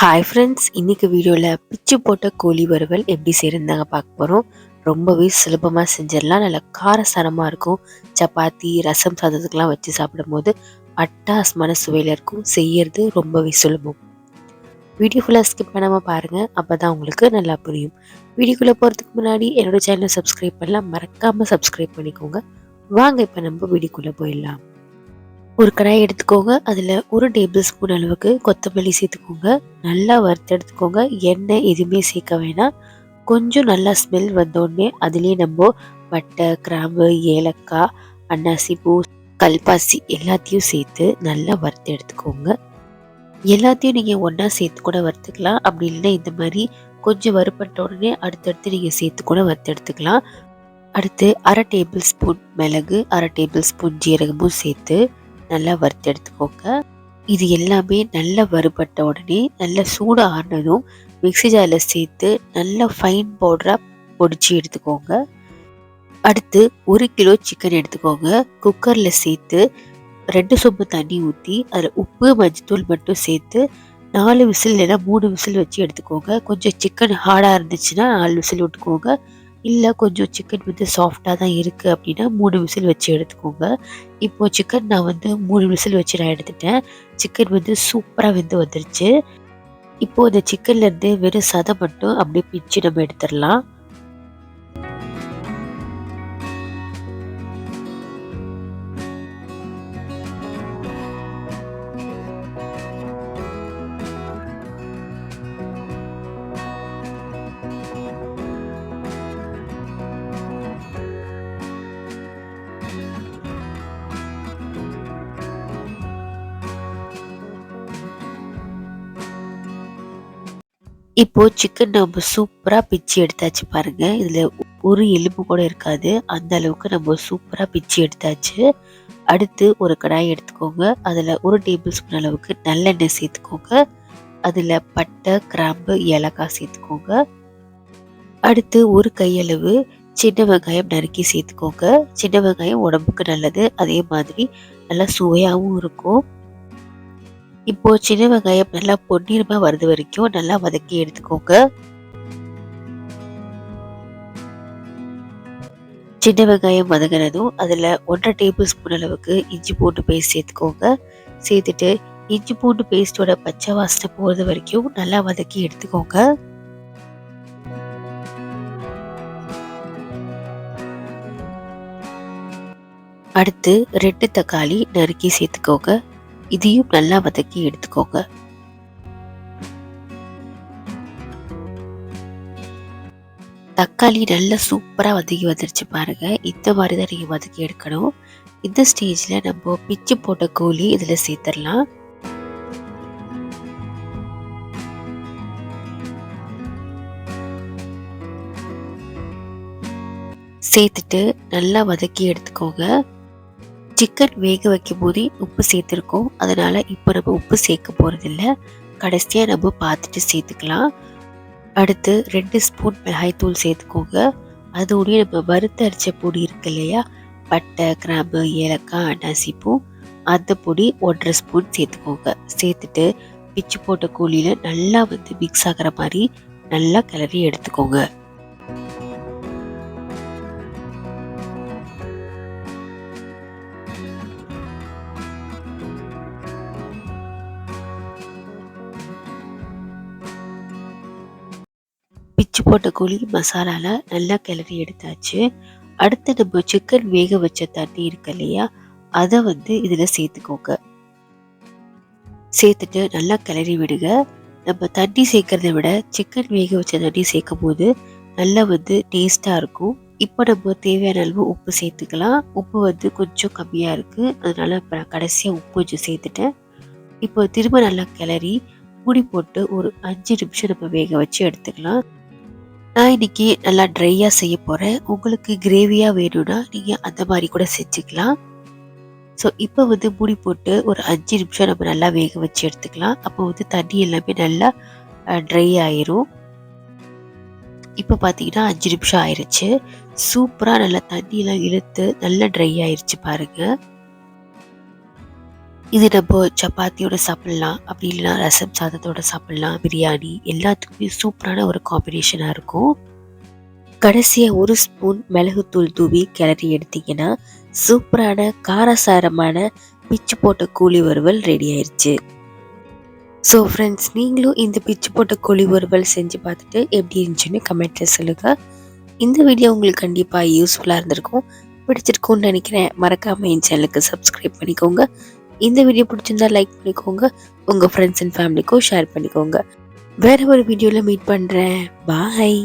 Hi friends இன்றைக்கி வீடியோவில் பிச்சு போட்ட கோழி வறுவல் எப்படி செய்கிறதாங்க பார்க்க போகிறோம் ரொம்பவே சுலபமாக செஞ்சிடலாம். நல்லா காரசாரமாக இருக்கும். சப்பாத்தி ரசம் சாதத்துக்கெலாம் வச்சு சாப்பிடும்போது அட்டாசமான சுவையில் இருக்கும். செய்யறது ரொம்பவே சுலபம். வீடியோ ஃபுல்லாக ஸ்கிப் பண்ணாமல் பாருங்கள் அப்போ தான் உங்களுக்கு நல்லா புரியும். வீடியோக்குள்ளே போகிறதுக்கு முன்னாடி என்னோட சேனலை சப்ஸ்கிரைப் பண்ணலாம். மறக்காமல் சப்ஸ்கிரைப் பண்ணிக்கோங்க. வாங்க இப்போ நம்ம வீடியோக்குள்ளே போயிடலாம். ஒரு கடாய் எடுத்துக்கோங்க. அதில் ஒரு டேபிள் ஸ்பூன் அளவுக்கு கொத்தமல்லி சேர்த்துக்கோங்க. நல்லா வறுத்து எடுத்துக்கோங்க. எண்ணெய் எதுவுமே சேர்க்க வேணாம். கொஞ்சம் நல்லா ஸ்மெல் வந்தோடனே அதுலேயே நம்ம பட்டை கிராம்பு ஏலக்காய் அன்னாசி பூ கல்பாசி எல்லாத்தையும் சேர்த்து நல்லா வறுத்து எடுத்துக்கோங்க. எல்லாத்தையும் நீங்கள் ஒன்றா சேர்த்து கூட வறுத்துக்கலாம். அப்படி இல்லைன்னா இந்த மாதிரி கொஞ்சம் வறுப்பட்ட உடனே அடுத்தடுத்து நீங்கள் சேர்த்து கூட வறுத்து எடுத்துக்கலாம். அடுத்து அரை டேபிள் ஸ்பூன் மிளகு அரை டேபிள் ஸ்பூன் ஜீரகமும் சேர்த்து நல்லா வறுத்து எடுத்துக்கோங்க. இது எல்லாமே நல்லா வறுபட்ட உடனே நல்லா சூடு ஆடினதும் மிக்சி ஜாரில் சேர்த்து நல்லா ஃபைன் பவுடராக பொடிச்சு எடுத்துக்கோங்க. அடுத்து ஒரு கிலோ சிக்கன் எடுத்துக்கோங்க. குக்கரில் சேர்த்து ரெண்டு சொம்பு தண்ணி ஊற்றி அதில் உப்பு மஞ்சத்தூள் மட்டும் சேர்த்து நாலு விசில் இல்லைன்னா மூணு விசில் வச்சு எடுத்துக்கோங்க. கொஞ்சம் சிக்கன் ஹார்டாக இருந்துச்சுன்னா நாலு விசில் விட்டுக்கோங்க. இல்லை கொஞ்சம் சிக்கன் வந்து சாஃப்டாக தான் இருக்குது அப்படின்னா மூணு விசில் வச்சு எடுத்துக்கோங்க. இப்போது சிக்கன் நான் வந்து மூணு விசில் வச்சு நான் எடுத்துட்டேன். சிக்கன் வந்து சூப்பராக வெந்து வந்துருச்சு. இப்போது இந்த சிக்கன்லேருந்து வெறும் சதை மட்டும் அப்படியே பிச்சு நம்ம எடுத்துடலாம். இப்போ சிக்கன் நம்ம சூப்பராக பிச்சு எடுத்தாச்சு பாருங்க. இதில் ஒரு எலும்பு கூட இருக்காது. அந்த அளவுக்கு நம்ம சூப்பராக பிச்சு எடுத்தாச்சு. அடுத்து ஒரு கடாய் எடுத்துக்கோங்க. அதில் ஒரு டேபிள் ஸ்பூன் அளவுக்கு நல்லெண்ணெய் சேர்த்துக்கோங்க. அதில் பட்டை கிராம்பு ஏலக்காய் சேர்த்துக்கோங்க. அடுத்து ஒரு கையளவு சின்ன வெங்காயம் நறுக்கி சேர்த்துக்கோங்க. சின்ன வெங்காயம் உடம்புக்கு நல்லது. அதே மாதிரி நல்லா சுவையாகவும் இருக்கும். இப்போ சின்ன வெங்காயம் நல்லா பொன்னிறமா வருது வரைக்கும் நல்லா வதக்கி எடுத்துக்கோங்க. சின்ன வெங்காயம் வதங்கினதும் அதில் ஒன்றரை டேபிள் ஸ்பூன் அளவுக்கு இஞ்சி பூண்டு பேஸ்ட் சேர்த்துக்கோங்க. சேர்த்துட்டு இஞ்சி பூண்டு பேஸ்டோட பச்சை வாசனை போகிறது வரைக்கும் நல்லா வதக்கி எடுத்துக்கோங்க. அடுத்து ரெண்டு தக்காளி நறுக்கி சேர்த்துக்கோங்க. இதையும் நல்லா வதக்கி எடுத்துக்கோங்க. தக்காளி நல்லா சூப்பராக வதக்கி வந்துருச்சு பாருங்க. இந்த மாதிரி தான் நீங்கள் வதக்கி எடுக்கணும். இந்த ஸ்டேஜில் நம்ம பிச்சு போட்ட கோழி இதில் சேர்த்துடலாம். சேர்த்துட்டு நல்லா வதக்கி எடுத்துக்கோங்க. சிக்கன் வேக வைக்கும் போதே உப்பு சேர்த்துருக்கோம். அதனால் இப்போ நம்ம உப்பு சேர்க்க போகிறதில்ல கடைசியாக நம்ம பார்த்துட்டு சேர்த்துக்கலாம். அடுத்து ரெண்டு ஸ்பூன் மிளகாய்த்தூள் சேர்த்துக்கோங்க. அதோடய நம்ம வறுத்து அரைச்ச பொடி இருக்கு இல்லையா? பட்டை கிராம்பு ஏலக்காய் அன்னாசிப்பூ அந்த பொடி ஒன்றரை ஸ்பூன் சேர்த்துக்கோங்க. சேர்த்துட்டு பிச்சு போட்ட கோழியில் நல்லா வந்து மிக்ஸ் ஆகிற மாதிரி நல்லா கிளறி எடுத்துக்கோங்க. பிச்சு போட்ட கோழி மசாலாவில் நல்லா கிளறி எடுத்தாச்சு. அடுத்து நம்ம சிக்கன் வேக வச்ச தண்ணி இருக்கு இல்லையா? அதை வந்து இதில் சேர்த்துக்கோங்க. சேர்த்துட்டு நல்லா கிளறி விடுங்க. நம்ம தண்ணி சேர்க்கறத விட சிக்கன் வேக வச்ச தண்ணி சேர்க்கும் போது நல்லா வந்து டேஸ்ட்டாக இருக்கும். இப்போ நம்ம தேவையான அளவு உப்பு சேர்த்துக்கலாம். உப்பு வந்து கொஞ்சம் கம்மியாக இருக்குது அதனால் இப்போ நான் கடைசியாக உப்பு கொஞ்சம் சேர்த்துட்டேன். இப்போ திரும்ப நல்லா கிளறி மூடி போட்டு ஒரு அஞ்சு நிமிஷம் நம்ம வேக வச்சு எடுத்துக்கலாம். நான் இன்னைக்கு நல்லா ட்ரையாக செய்ய போகிறேன் உங்களுக்கு கிரேவியாக வேணும்னா நீங்கள் அந்த மாதிரி கூட செஞ்சுக்கலாம். ஸோ இப்போ வந்து மூடி போட்டு ஒரு அஞ்சு நிமிஷம் நம்ம நல்லா வேக வச்சு எடுத்துக்கலாம். அப்போ வந்து தண்ணி எல்லாமே நல்லா ட்ரை ஆயிரும். இப்போ பார்த்தீங்கன்னா அஞ்சு நிமிஷம் ஆயிடுச்சு சூப்பராக நல்லா தண்ணியெலாம் இழுத்து நல்லா ட்ரை ஆயிடுச்சு பாருங்கள் இது நம்ம சப்பாத்தியோட சாப்பிட்லாம் அப்படி இல்லைன்னா ரசம் சாதத்தோட சாப்பிட்லாம் பிரியாணி எல்லாத்துக்குமே சூப்பரான ஒரு காம்பினேஷனாக இருக்கும். கடைசியாக ஒரு ஸ்பூன் மிளகுத்தூள் தூவி கிளறி எடுத்தீங்கன்னா சூப்பரான காரசாரமான பிச்சு போட்ட கூலி வறுவல் ரெடி ஆயிடுச்சு ஸோ ஃப்ரெண்ட்ஸ் நீங்களும் இந்த பிச்சு போட்ட கோழி வறுவல் செஞ்சு பார்த்துட்டு எப்படி இருந்துச்சுன்னு கமெண்ட்டில் சொல்லுங்கள் இந்த வீடியோ உங்களுக்கு கண்டிப்பாக யூஸ்ஃபுல்லாக இருந்திருக்கும். பிடிச்சிருக்கும்னு நினைக்கிறேன். மறக்காமல் என் சேனலுக்கு சப்ஸ்கிரைப் பண்ணிக்கோங்க. இந்த வீடியோ பிடிச்சிருந்தா லைக் பண்ணிக்கோங்க. உங்கள் ஃப்ரெண்ட்ஸ் அண்ட் ஃபேமிலிக்கும் ஷேர் பண்ணிக்கோங்க. வேற ஒரு வீடியோவில் மீட் பண்ணுறேன் பாய்